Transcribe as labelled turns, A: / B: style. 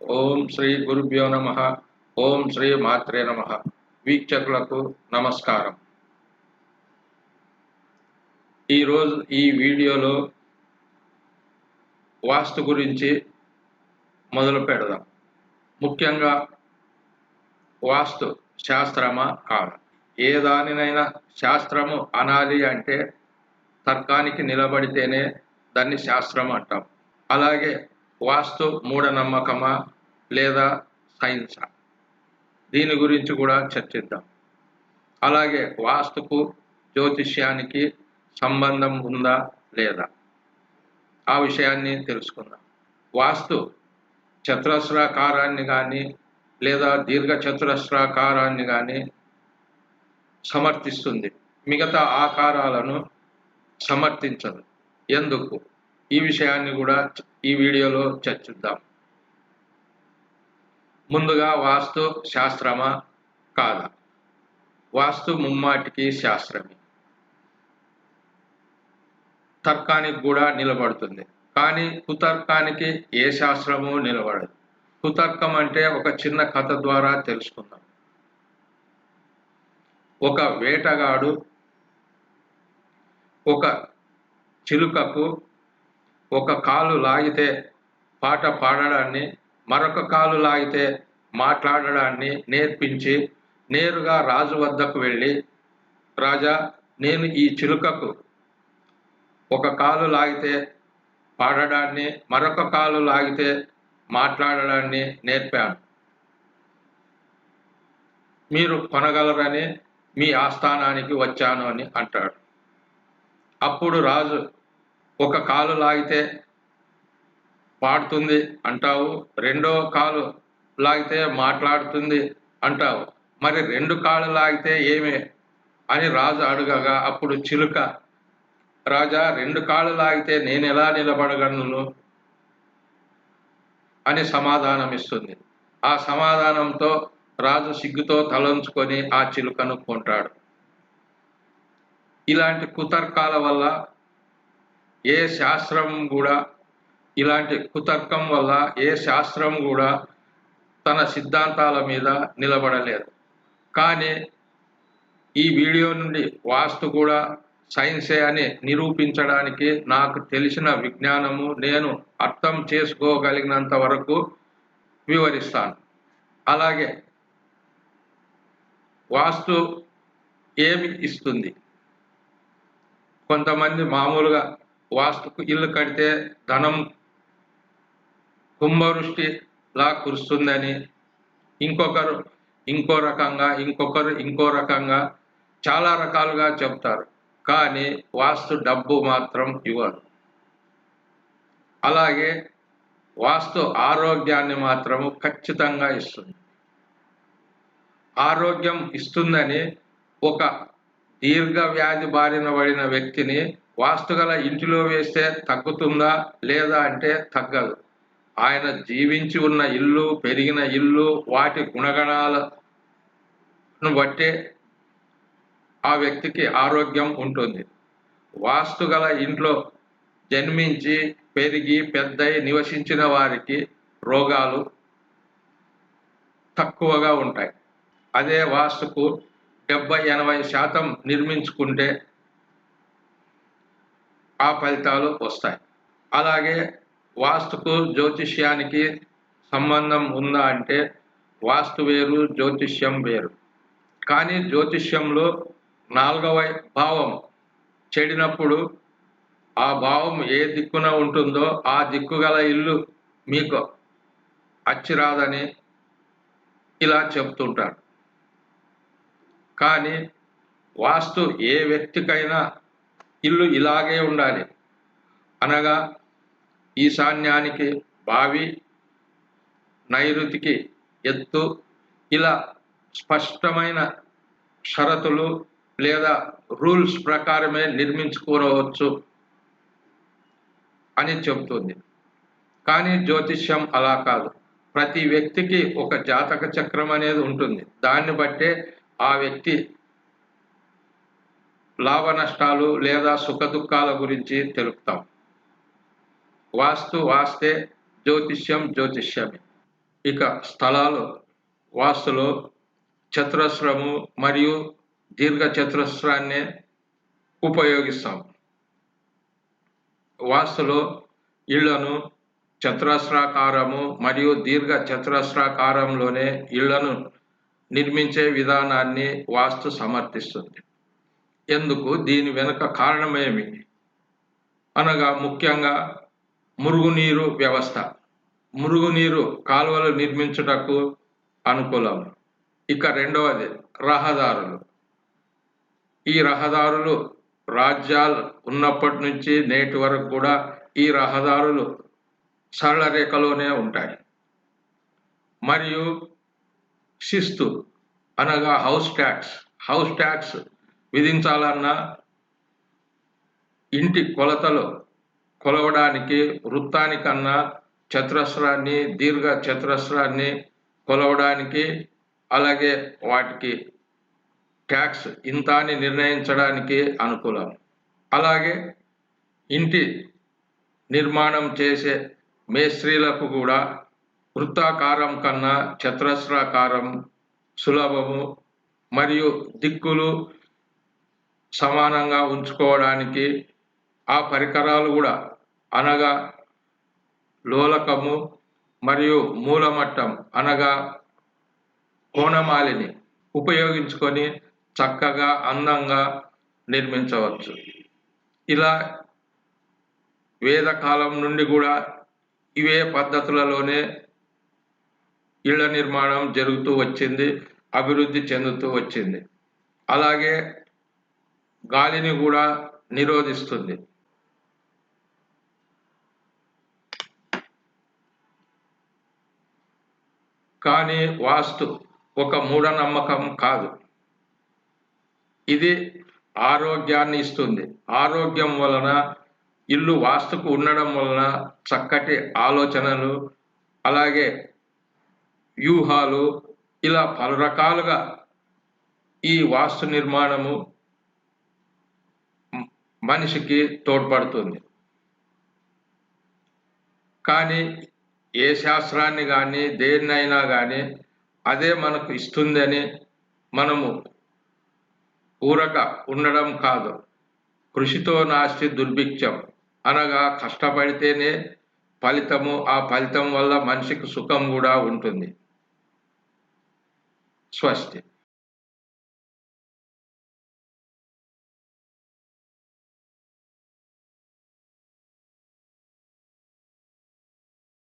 A: ఓం శ్రీ గురుభ్యో నమ ఓం శ్రీ మాత్రే నమ వీక్షకులకు నమస్కారం ఈరోజు ఈ వీడియోలో వాస్తు గురించి మొదలు పెడదాం. ముఖ్యంగా వాస్తు శాస్త్రమా కాదా. ఏ దానినైనా శాస్త్రము అనాలి అంటే తర్కానికి నిలబడితేనే దాన్ని శాస్త్రం అంటాం. అలాగే వాస్తు మూఢనమ్మకమా లేదా సైన్సా? దీని గురించి కూడా చర్చిద్దాం. అలాగే వాస్తుకు జ్యోతిష్యానికి సంబంధం ఉందా లేదా? ఆ విషయాన్ని తెలుసుకుందాం. వాస్తు చతురస్రాకారాన్ని కానీ లేదా దీర్ఘ చతురస్రాకారాన్ని కానీ సమర్థిస్తుంది. మిగతా ఆకారాలను సమర్థించదు. ఎందుకు? ఈ విషయాన్ని కూడా ఈ వీడియోలో చర్చిద్దాం. ముందుగా వాస్తు శాస్త్రమా? కాదా? వాస్తు ముమ్మాటికి శాస్త్రమే. తర్కానికి కూడా నిలబడుతుంది. కానీ కుతర్కానికి ఏ శాస్త్రము నిలబడదు. కుతర్కం అంటే ఒక చిన్న కథ ద్వారా తెలుసుకుందాం. ఒక వేటగాడు ఒక చిలుకకు ఒక కాలు లాగితే పాట పాడడాన్ని మరొక కాలు లాగితే మాట్లాడడాన్ని నేర్పించి నేరుగా రాజు వద్దకు వెళ్ళి రాజా నేను ఈ చిలుకకు ఒక కాలు లాగితే పాడడాన్ని మరొక కాలు లాగితే మాట్లాడడాన్ని నేర్పాను. మీరు కొనగలరని మీ ఆస్థానానికి వచ్చాను అని అంటాడు. అప్పుడు రాజు ఒక కాలు లాగితే పాడుతుంది అంటావు రెండో కాలు లాగితే మాట్లాడుతుంది అంటావు. మరి రెండు కాళ్ళు లాగితే ఏమే అని రాజు అడగగా అప్పుడు చిలుక రాజా రెండు కాళ్ళు లాగితే నేను ఎలా నిలబడగలను? అని సమాధానం ఇస్తుంది ఆ సమాధానంతో రాజు సిగ్గుతో తలంచుకొని ఆ చిలుకను కొంటాడు. ఇలాంటి కుతర్కాల వల్ల ఏ శాస్త్రం కూడా ఇలాంటి కుతర్కం వల్ల ఏ శాస్త్రం కూడా తన సిద్ధాంతాల మీద నిలబడలేదు. కానీ ఈ వీడియో నుండి వాస్తు కూడా సైన్సే అని నిరూపించడానికి నాకు తెలిసిన విజ్ఞానము నేను అర్థం చేసుకోగలిగినంత వరకు వివరిస్తాను. అలాగే వాస్తు ఏమి ఇస్తుంది? కొంతమంది మామూలుగా వాస్తుకు ఇల్లు కడితే ధనం కుంభవృష్టిలా కురుస్తుందని ఇంకొకరు ఇంకో రకంగా ఇంకొకరు ఇంకో రకంగా చాలా రకాలుగా చెప్తారు. కానీ వాస్తు డబ్బు మాత్రం ఇవ్వరు. అలాగే వాస్తు ఆరోగ్యాన్ని మాత్రము ఖచ్చితంగా ఇస్తుంది. ఆరోగ్యం ఇస్తుందని ఒక దీర్ఘ వ్యాధి బారిన పడిన వ్యక్తిని వాస్తుగల ఇంటిలో వేస్తే తగ్గుతుందా లేదా అంటే తగ్గదు. ఆయన జీవించి ఉన్న ఇల్లు పెరిగిన ఇల్లు వాటి గుణగణాలను బట్టే ఆ వ్యక్తికి ఆరోగ్యం ఉంటుంది. వాస్తుగల ఇంట్లో జన్మించి పెరిగి పెద్దై నివసించిన వారికి రోగాలు తక్కువగా ఉంటాయి. అదే వాస్తుకు డెబ్బై ఎనభై శాతం నిర్మించుకుంటే ఆ ఫలితాలు వస్తాయి. అలాగే వాస్తుకు జ్యోతిష్యానికి సంబంధం ఉందా అంటే వాస్తు వేరు జ్యోతిష్యం వేరు. కానీ జ్యోతిష్యంలో నాలుగవ భావం. చెడినప్పుడు ఆ భావం ఏ దిక్కున ఉంటుందో ఆ దిక్కు గల ఇల్లు మీకు అచ్చిరాదని ఇలా చెప్తుంటాడు. కానీ వాస్తు ఏ వ్యక్తికైనా ఇల్లు ఇలాగే ఉండాలి. అనగా ఈశాన్యానికి బావి నైరుతికి ఎత్తు ఇలా స్పష్టమైన షరతులు లేదా రూల్స్ ప్రకారమే నిర్మించుకోవచ్చు అని చెబుతుంది. కానీ జ్యోతిష్యం అలా కాదు. ప్రతి వ్యక్తికి ఒక జాతక చక్రం అనేది ఉంటుంది. దాన్ని బట్టే ఆ వ్యక్తి లాభ నష్టాలు లేదా సుఖ దుఃఖాల గురించి తెలుపుతాం. వాస్తు వాస్తే జ్యోతిష్యం జ్యోతిష్యమే. ఇక స్థలాలు వాస్తులో చతురస్రము మరియు దీర్ఘ చతురస్రాన్ని ఉపయోగిస్తాం. వాస్తులో ఇళ్ళను చతురస్రాకారము మరియు దీర్ఘ చతురస్రాకారంలోనే ఇళ్ళను నిర్మించే విధానాన్ని వాస్తు సమర్థిస్తుంది. ఎందుకు? దీని వెనుక కారణమేమి? అనగా ముఖ్యంగా మురుగునీరు వ్యవస్థ. మురుగునీరు కాలువలు నిర్మించుటకు అనుకూలం ఇక రెండవది రహదారులు. ఈ రహదారులు రాజ్యాలు ఉన్నప్పటి నుంచి నేటి వరకు కూడా ఈ రహదారులు సరళ రేఖలోనే ఉంటాయి. మరియు శిస్తు అనగా హౌస్ ట్యాక్స్ హౌస్ ట్యాక్స్ విధించాలన్నా ఇంటి కొలతలు కొలవడానికి వృత్తానికన్నా చతురస్రాన్ని దీర్ఘ చతురస్రాన్ని కొలవడానికి అలాగే వాటికి ట్యాక్స్ ఇంత అని నిర్ణయించడానికి అనుకూలం. అలాగే ఇంటి నిర్మాణం చేసే మేస్త్రీలకు కూడా వృత్తాకారం కన్నా చతురస్రాకారం సులభము మరియు దిక్కులు సమానంగా ఉంచుకోవడానికి ఆ పరికరాలు కూడా అనగా లోలకము మరియు మూలమట్టం అనగా కోణమాలిని ఉపయోగించుకొని చక్కగా అందంగా నిర్మించవచ్చు. ఇలా వేదకాలం నుండి కూడా ఇవే పద్ధతులలోనే ఇళ్ళ నిర్మాణం జరుగుతూ వచ్చింది అభివృద్ధి చెందుతూ వచ్చింది. అలాగే గాలిని కూడా నిరోధిస్తుంది. కానీ వాస్తు ఒక మూఢనమ్మకం కాదు. ఇది ఆరోగ్యాన్ని ఇస్తుంది. ఆరోగ్యం వలన ఇల్లు వాస్తుకు ఉండడం వలన చక్కటి ఆలోచనలు అలాగే వ్యూహాలు ఇలా పలు రకాలుగా ఈ వాస్తు నిర్మాణము మనిషికి తోడ్పడుతుంది. కానీ ఏ శాస్త్రాన్ని కానీ దేన్నైనా కానీ అదే మనకు ఇస్తుందని మనము ఊరక ఉండడం కాదు. కృషితో నాస్తి దుర్భిక్షం. అనగా కష్టపడితేనే ఫలితము ఆ ఫలితం వల్ల మనిషికి సుఖం కూడా ఉంటుంది. స్వస్తి.